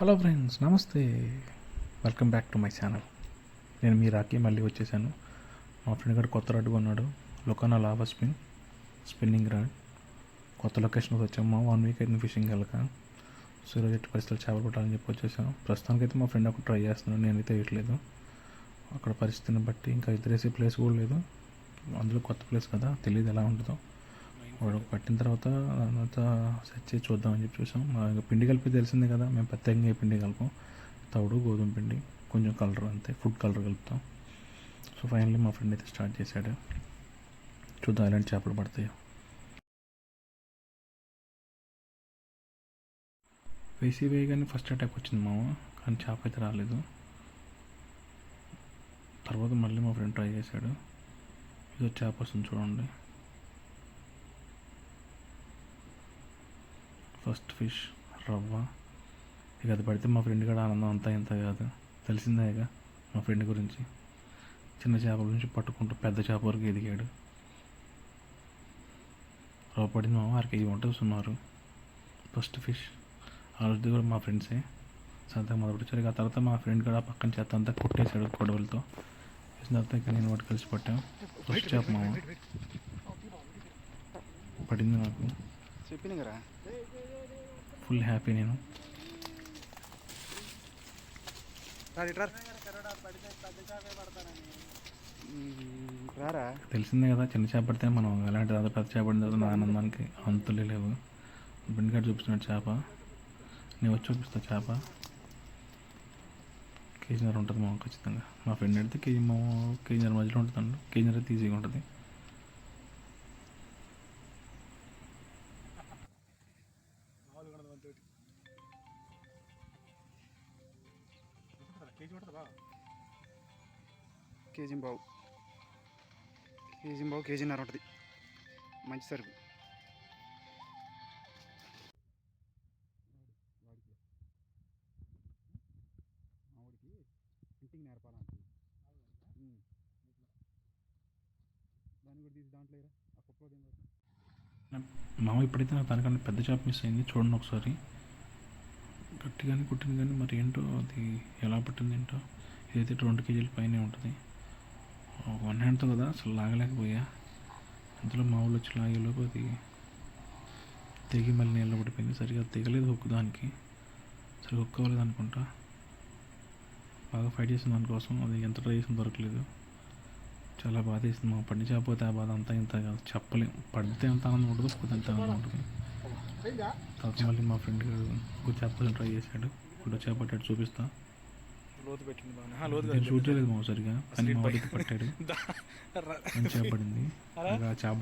Hello friends నమస్తే. Welcome back to my channel నేను మీ రాకీ మళ్ళీ వచ్చేసాను. మా ఫ్రెండ్ గారు కొత్త రాడ్ కొన్నాడు. లొకానా లావా స్పిన్ స్పిన్నింగ్ రాడ్ కొత్త లొకేషన్కి వచ్చాము. వన్ వీక్ అయితే ఫిషింగ్ వెళ్ళక. సో పరిస్థితులు చేపలు పట్టాలని చెప్పి వచ్చేసాం ప్రస్తుతానికైతే మా ఫ్రెండ్ ఒకటి ట్రై చేస్తున్నాను నేనైతే వేయట్లేదు. అక్కడ పరిస్థితిని బట్టి ఇంకా ఇద్దరేసే ప్లేస్ కూడా లేదు. అందులో కొత్త ప్లేస్ కదా. తెలియదు ఎలా ఉంటుందో. వాడు పట్టిన తర్వాత తర్వాత సెట్ చేసి చూద్దామని చెప్పి చూసాం. మా ఇంకా పిండి కలిపి తెలిసిందే కదా మేము ప్రత్యేకంగా పిండి కలపం? తవుడు గోధుమ పిండి కొంచెం కలర్ అంతే ఫుడ్ కలర్ కలుపుతాం. సో ఫైనల్లీ మా ఫ్రెండ్ అయితే స్టార్ట్ చేశాడు. చూద్దాం ఎలాంటి చేపలు పడతాయో. వేసి వేయగానే ఫస్ట్ అటాక్ వచ్చింది మామ కానీ చేప అయితే రాలేదు. తర్వాత మళ్ళీ మా ఫ్రెండ్ ట్రై చేశాడు. ఇదో చేప వస్తుంది చూడండి. ఫస్ట్ ఫిష్ రవ్వ. ఇక అది పడితే మా ఫ్రెండ్ కూడా ఆనందం అంతా ఇంత కాదు. తెలిసిందే ఇక మా ఫ్రెండ్ గురించి. చిన్న చేపల నుంచి పట్టుకుంటూ పెద్ద చేప వరకు ఎదిగాడు. రవ్వ పడింది మా వారికి కేజీ ఉంటుంది సుమారు ఫస్ట్ ఫిష్. ఆ రోజు కూడా మా ఫ్రెండ్సే. సంతా మొదలుపెట్టారు. ఆ తర్వాత మా ఫ్రెండ్ కూడా పక్కన చేత అంతా కొట్టేశాడు గొడవలతో. వేసిన తర్వాత ఇక నేను వాటి కలిసి పట్టాం ఫస్ట్ చేప మామ పడింది నాకు. చెప్పింది కదా ఫుల్ హ్యాపీ నేను. రారా తెలిసిందే కదా చిన్న చేప పడితే మనం ఎలాంటి తర్వాత పెద్ద చేప పడిన తర్వాత నా ఆనందానికి అంతులే లేవు. బెండికాడ చూపిస్తున్నాడు చేప. నేను వచ్చి చూపిస్తా చేప. కేజీన్నర ఉంటుంది మా ఖచ్చితంగా. మా ఫ్రెండ్ అడిగితే కేజీ మా కేజీన్నర మధ్యలో ఉంటుందండి. కేజీన్నర అయితే ఈజీగా ఉంటుంది. కేజీ బావు కేజీ బావు కేజీన్నర ఉంటుంది. మంచి సరుకు. ఇంటికి నేర్పాలంటే దాన్ని కూడా తీసి దాంట్లో ఆ కుప్పలో మామ ఇప్పుడైతే నాకు దానికన్నా పెద్ద చేప మిస్ అయింది. చూడండి ఒకసారి. గట్టిగానే కుట్టింది కానీ మరి ఏంటో అది ఎలా పట్టింది ఏంటో? ఇదైతే రెండు కేజీల పైనే ఉంటుంది. వన్ హ్యాండ్తో కదా అసలు లాగలేకపోయా. అందులో మా వచ్చి లాగేలోపు అది తెగి మళ్ళీ నీళ్ళు పడిపోయింది. సరిగా తెగలేదు హుక్ దానికి. సరిగా హుక్ అవ్వలేదు అనుకుంటా. బాగా ఫైట్ చేసిన దానికోసం అది ఎంత ట్రై చేసిన దొరకలేదు. చాలా బాధ వేసింది మా పండి చేపపోతే ఆ బాధ అంతా ఇంత చెప్పలేం. పడితే ఎంత ఆనందం ఉంటుందో పోతే అంత ఆనందం ఉంటుంది. తర్వాత మళ్ళీ మా ఫ్రెండ్ చేప ట్రై చేశాడు. ఇంకో చేప పట్టాడు చూపిస్తా. లోతు పెట్టింది బాగా లోతు నేను షూట్ చేయలేదు మా సరిగా కానీ మా వాడికి పట్టాడు. మంచి చేప పడింది. చేప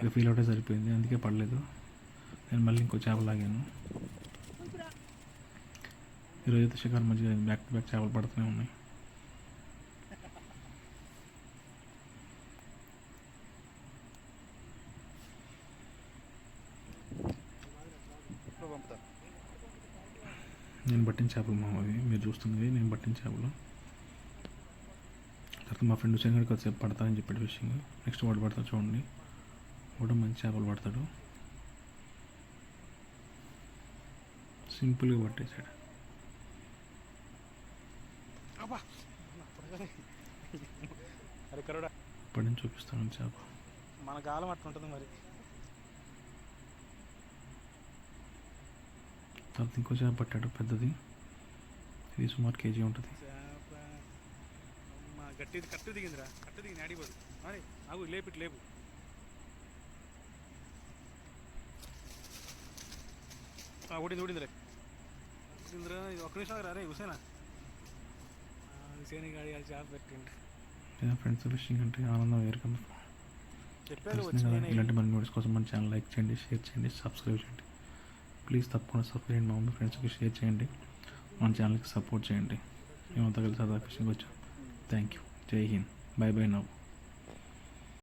ఇక ఫీల్ అవుతే సరిపోయింది. అందుకే పడలేదు. నేను మళ్ళీ ఇంకో చేప లాగాను. ఈరోజు అయితే షికారు మంచిగా బ్యాక్ టు బ్యాక్ చేపలు పడుతూనే ఉన్నాయి. నేను పట్టిన చేపలు మా అవి మీరు చూస్తున్నది నేను పట్టిన చేపలు. తర్వాత మా ఫ్రెండ్ వచ్చాక కొద్దిసేపు పడతానని చెప్పాడు ఫిషింగ్ నెక్స్ట్ వాడు పడతాడు చూడండి. వాడు మంచి చేపలు పడతాడు. సింపుల్గా పట్టేశాడు. పడిన చూపిస్తాను చేప. మన కాలం అట్లా ఉంటుంది మరి. తర్వాత ఇంకో చేప పట్టాడు పెద్దది. ఇది సుమారు కేజీ ఉంటుంది. చేప అమ్మ గట్టి కట్టు దిగిందిరా కట్టు దిగింది ఆడిపోదు మరి ఆగు లేపిట్ లేపు. ఊడింది ఊడిందిలే. ఊడిందిరా ఇది ఒక్క నిమిషం రా రే హుసేనా? హుసేని గాడి అది చేప పెట్టిండు. ఫ్రెండ్స్ ఫిషింగ్ అంటే ఆనందం వేరు కదా. ఇలాంటి మన వీడియోస్ కోసం మన ఛానల్ లైక్ చేయండి షేర్ చేయండి సబ్స్క్రైబ్ చేయండి. ప్లీజ్ తప్పకుండా సబ్స్క్రైబ్ చేయండి మా మమ్మీ ఫ్రెండ్స్కి షేర్ చేయండి. మన ఛానల్కి సపోర్ట్ చేయండి. మేమంతా కలిసి సరదా ఫిషింగ్ వచ్చాం. థ్యాంక్ యూ జై హింద్. బై బై నవ్వు